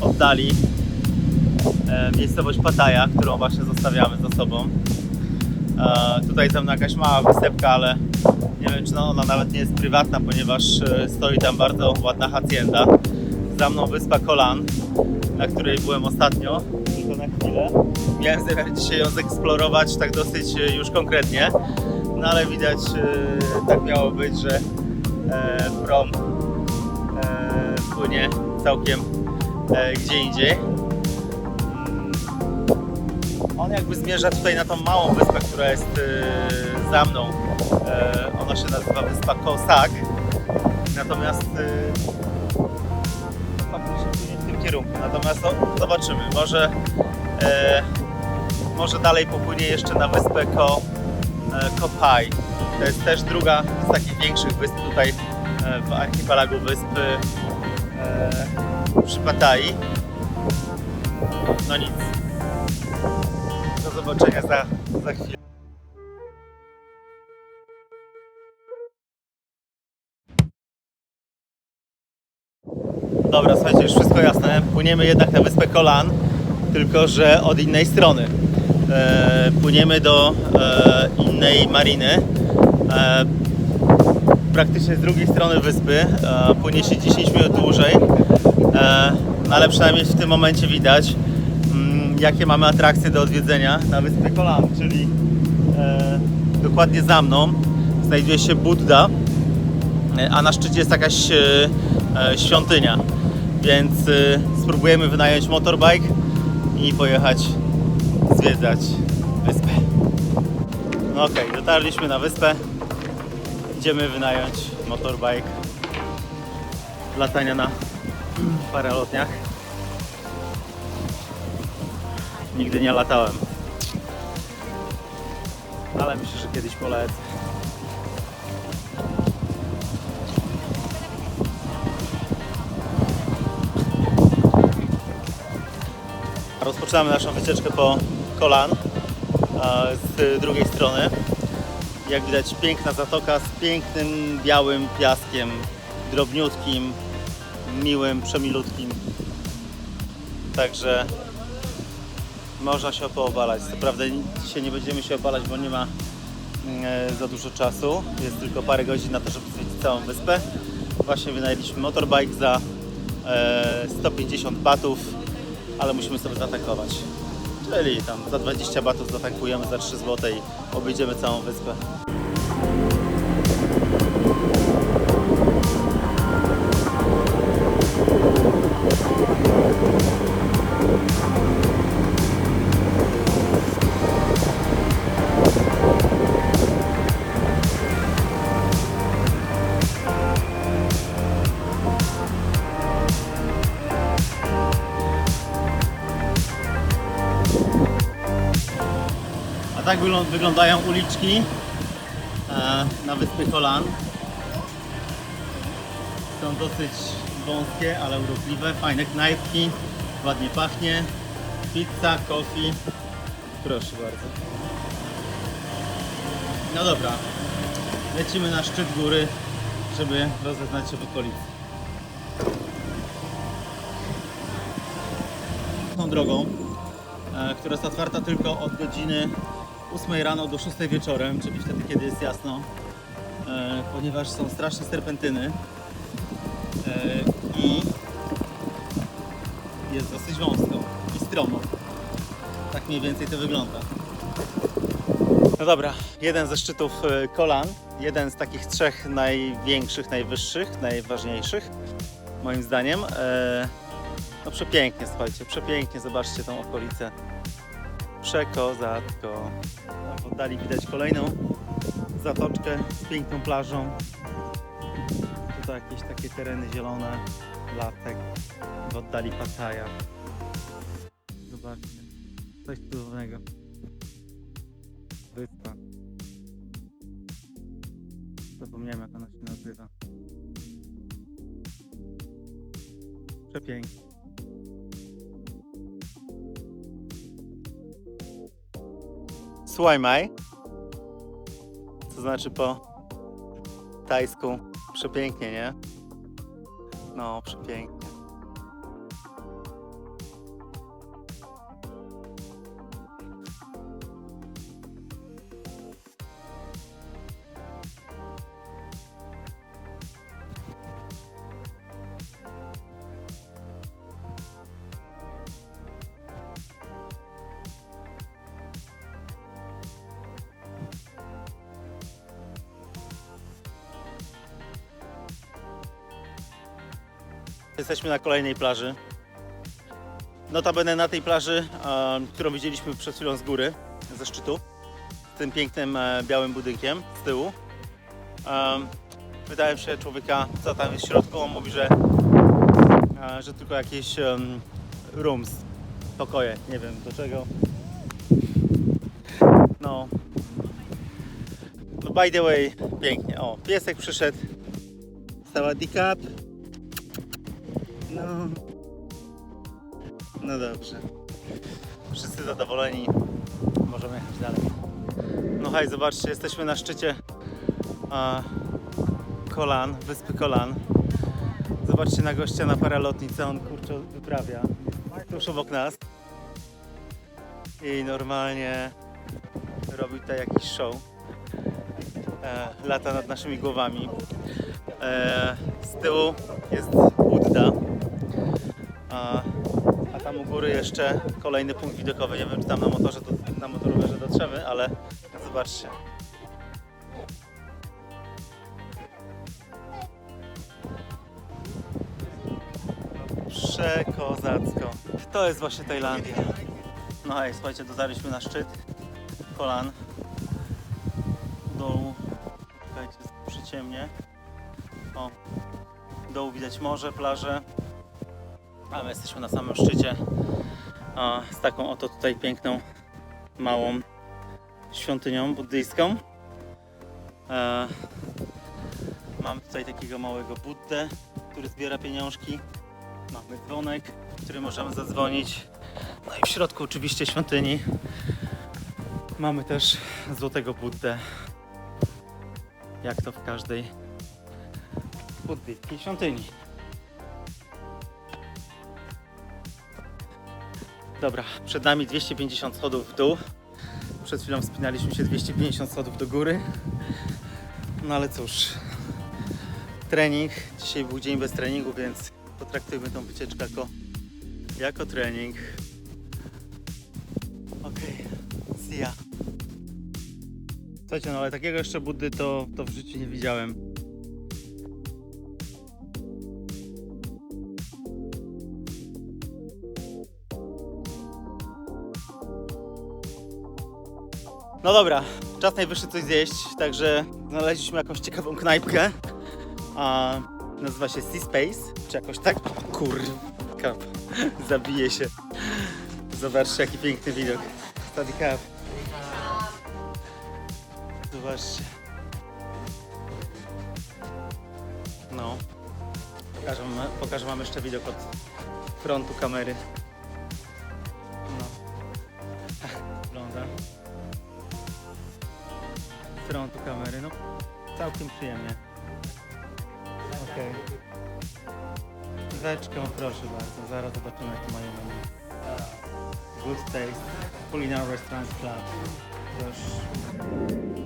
oddali e, miejscowość Pattaja, którą właśnie zostawiamy za sobą. E, tutaj za mną jakaś mała wysepka, ale nie wiem czy no, ona nawet nie jest prywatna, ponieważ e, stoi tam bardzo ładna hacienda. Za mną wyspa Kolan, na której byłem ostatnio, tylko na chwilę. Miałem zamiar dzisiaj ją zeksplorować tak dosyć e, już konkretnie, no ale widać e, tak miało być, że prom płynie całkiem gdzie indziej. Mm, On jakby zmierza tutaj na tą małą wyspę, która jest e, za mną. E, ona się nazywa wyspa Kosak. Natomiast e, faktycznie w tym kierunku. Natomiast no, zobaczymy. Może, e, może dalej popłynie jeszcze na wyspę Ko, e, Kopai. To jest też druga z takich większych wysp tutaj e, w archipelagu wysp e, przy Pattai. No nic. Do zobaczenia za, za chwilę. Dobra, słuchajcie, już wszystko jasne. Płyniemy jednak na wyspę Kolan, tylko że od innej strony. E, płyniemy do e, innej mariny. E, praktycznie z drugiej strony wyspy. E, płynie się 10 minut dłużej, e, no ale przynajmniej w tym momencie widać, mm, jakie mamy atrakcje do odwiedzenia na wyspie Kolan, czyli e, dokładnie za mną znajduje się Buddha, a na szczycie jest jakaś świątynia. Więc spróbujemy wynająć motorbike i pojechać zwiedzać wyspę. No okej, dotarliśmy na wyspę. Idziemy wynająć motorbike latania na paralotniach. Nigdy nie latałem. Ale myślę, że kiedyś polecę. Rozpoczynamy naszą wycieczkę po Kolan a, z drugiej strony. Jak widać piękna zatoka z pięknym białym piaskiem, drobniutkim, miłym, przemilutkim. Także można się poobalać. Co prawda dzisiaj nie będziemy się obalać, bo nie ma e, za dużo czasu. Jest tylko parę godzin na to, żeby zwiedzić całą wyspę. Właśnie wynajęliśmy motorbike za e, 150 batów, ale musimy sobie zatankować. Czyli tam za 20 batów zatankujemy za 3 zł i obejdziemy całą wyspę. Tak wyglą- wyglądają uliczki e, na wyspie Kolan. Są dosyć wąskie, ale urokliwe. Fajne knajpki, ładnie pachnie. Pizza, coffee. Proszę bardzo. No dobra, lecimy na szczyt góry, żeby rozeznać się w okolicy. Tą drogą e, która jest otwarta tylko od godziny 8 rano do 6 wieczorem, czyli wtedy, kiedy jest jasno, e, ponieważ są straszne serpentyny e, i jest dosyć wąsko i stromo. Tak mniej więcej to wygląda. No dobra, jeden ze szczytów e, Kolan, jeden z takich trzech największych, najwyższych, najważniejszych, moim zdaniem. E, no przepięknie, słuchajcie, przepięknie, zobaczcie tą okolicę. Przekozacko. Tam w oddali widać kolejną zatoczkę z piękną plażą. Tutaj jakieś takie tereny zielone, lasek, w oddali Pattaja. Zobaczcie, coś cudownego. Wyspa. Zapomniałem jak ona się nazywa. Przepięknie. Słuchaj Maj. Co znaczy po tajsku przepięknie, nie? No, przepięknie. Jesteśmy na kolejnej plaży. Notabene na tej plaży, e, którą widzieliśmy przed chwilą z góry, ze szczytu, z tym pięknym e, białym budynkiem z tyłu. E, Pytałem się człowieka, co tam jest w środku. On mówi, że, że tylko jakieś rooms, pokoje. Nie wiem do czego. No. No by the way, pięknie. O, piesek przyszedł. Sawadee cup. No. No dobrze. Wszyscy zadowoleni. Możemy jechać dalej. No hej, zobaczcie, jesteśmy na szczycie a, Kolan, wyspy Kolan. Zobaczcie na gościa na paralotnicy, on kurczę wyprawia tuż obok nas. I normalnie robi tutaj jakiś show. E, lata nad naszymi głowami. E, z tyłu jest Budda. A, a tam u góry jeszcze kolejny punkt widokowy. Nie wiem, czy tam na motorze, do, na motorowerze dotrzemy, ale zobaczcie. Przekozacko. To jest właśnie Tajlandia. No hej, słuchajcie, dotarliśmy na szczyt kolan. Dołu. Słuchajcie, przyciemnie. O, dołu widać morze, plaże. A my jesteśmy na samym szczycie. Z taką oto tutaj piękną, małą świątynią buddyjską. E, mam tutaj takiego małego Buddę, który zbiera pieniążki. Mamy dzwonek, który możemy zadzwonić. No i w środku oczywiście świątyni mamy też złotego Buddę. Jak to w każdej buddyjskiej świątyni. Dobra, przed nami 250 schodów w dół. Przed chwilą wspinaliśmy się 250 schodów do góry. No ale cóż, trening. Dzisiaj był dzień bez treningu, więc potraktujmy tą wycieczkę jako, jako trening. Okej, see ya. Słuchajcie, no ale takiego jeszcze Buddy to, to w życiu nie widziałem. No dobra, czas najwyższy coś zjeść, także znaleźliśmy jakąś ciekawą knajpkę. A, nazywa się Sea Space, czy jakoś tak? Kurka, zabije się. Zobaczcie jaki piękny widok. Study Cup. Zobaczcie. No. Pokażę, pokażę wam jeszcze widok od frontu kamery. Frontu kamery, no całkiem przyjemnie. Okej. Weczką, proszę bardzo. Zaraz zobaczymy jakie mają menu. Good Taste, Culinary Restaurant Club. Proszę.